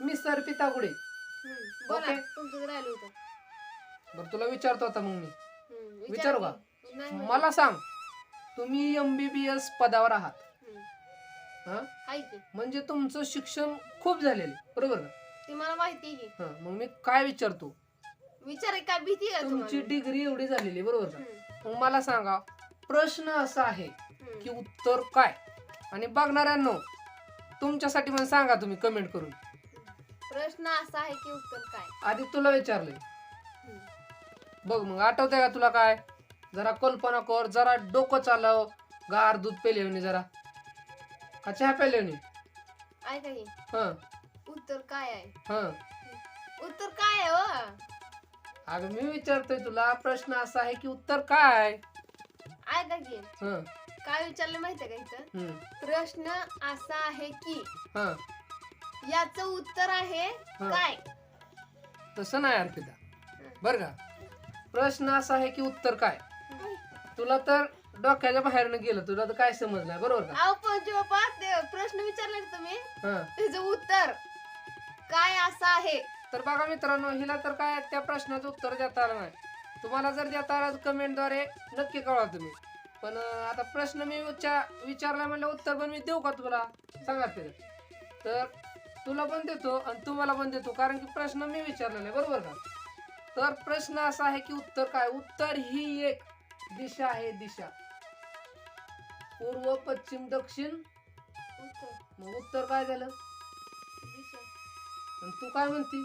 Mister पितागुडे. हम्म, बोला okay. तुमचं राहिलं होतं. बरं तुला विचारतो आता मग मी. हम्म, विचारू का? नाही. मला सांग तुम्ही एम बी बी एस पदावर आहात. हम्म, हा? आहे की. म्हणजे तुमचं शिक्षण खूप झालेलं आहे, बरोबर का? ती मला माहिती आहे हा मग मी काय विचारतो? विचार काय भीती आहे तुमची तुम्हाला? डिग्री एवढी झालेली आहे, बरोबर का? हम्म, मग मला सांगा प्रश्न असा आहे हम्म. की उत्तर काय? आणि बघणाऱ्यांनो तुमच्यासाठी पण सांगा तुम्ही कमेंट करून. प्रश्न असा आहे की उत्तर काय? आधी तुला विचारलंय. हम्म. बघ मग आठवतंय का तुला काय? जरा कल्पना कर जरा डोकं चालव. गार दूध पेलेवणी जरा. का चहा पेलेवणी ऐका की. हं. उत्तर काय आहे? हं. उत्तर काय आहे हो? अगं मी विचारतोय तुला प्रश्न असा आहे की उत्तर काय? ऐका की. हं. काय विचारलं माहितीये का इथं? हं. प्रश्न असा आहे की हं. याचं उत्तर आहे हं. काय? तसं नाही अर्पिता बर का? प्रश्न असा आहे की उत्तर काय? तुला तर डोक्याच्या बाहेरनं गेलं तुला तर काय समजलं बरोबर का? अहो ते प्रश्न विचारले ना तुम्ही हं. त्याचं उत्तर काय असं आहे? तर बघा मित्रांनो हिला तर काय त्या प्रश्नाचं उत्तर देता आलं नाही. तुम्हाला जर देता आलं कमेंटद्वारे नक्की कळवा तुम्ही. पण अं, आता प्रश्न मी विचार विचारला म्हणलं उत्तर पण मी देऊ का तुला? सांगा ते तर तुला पण देतो आणि तुम्हाला पण देतो कारण की प्रश्न मी विचारलेला आहे बरोबर का? तर प्रश्न असा आहे की उत्तर काय? उत्तर ही एक दिशा आहे दिशा. पूर्व पश्चिम दक्षिण. मग उत्तर काय झालं? दिशा. आणि तू काय म्हणती?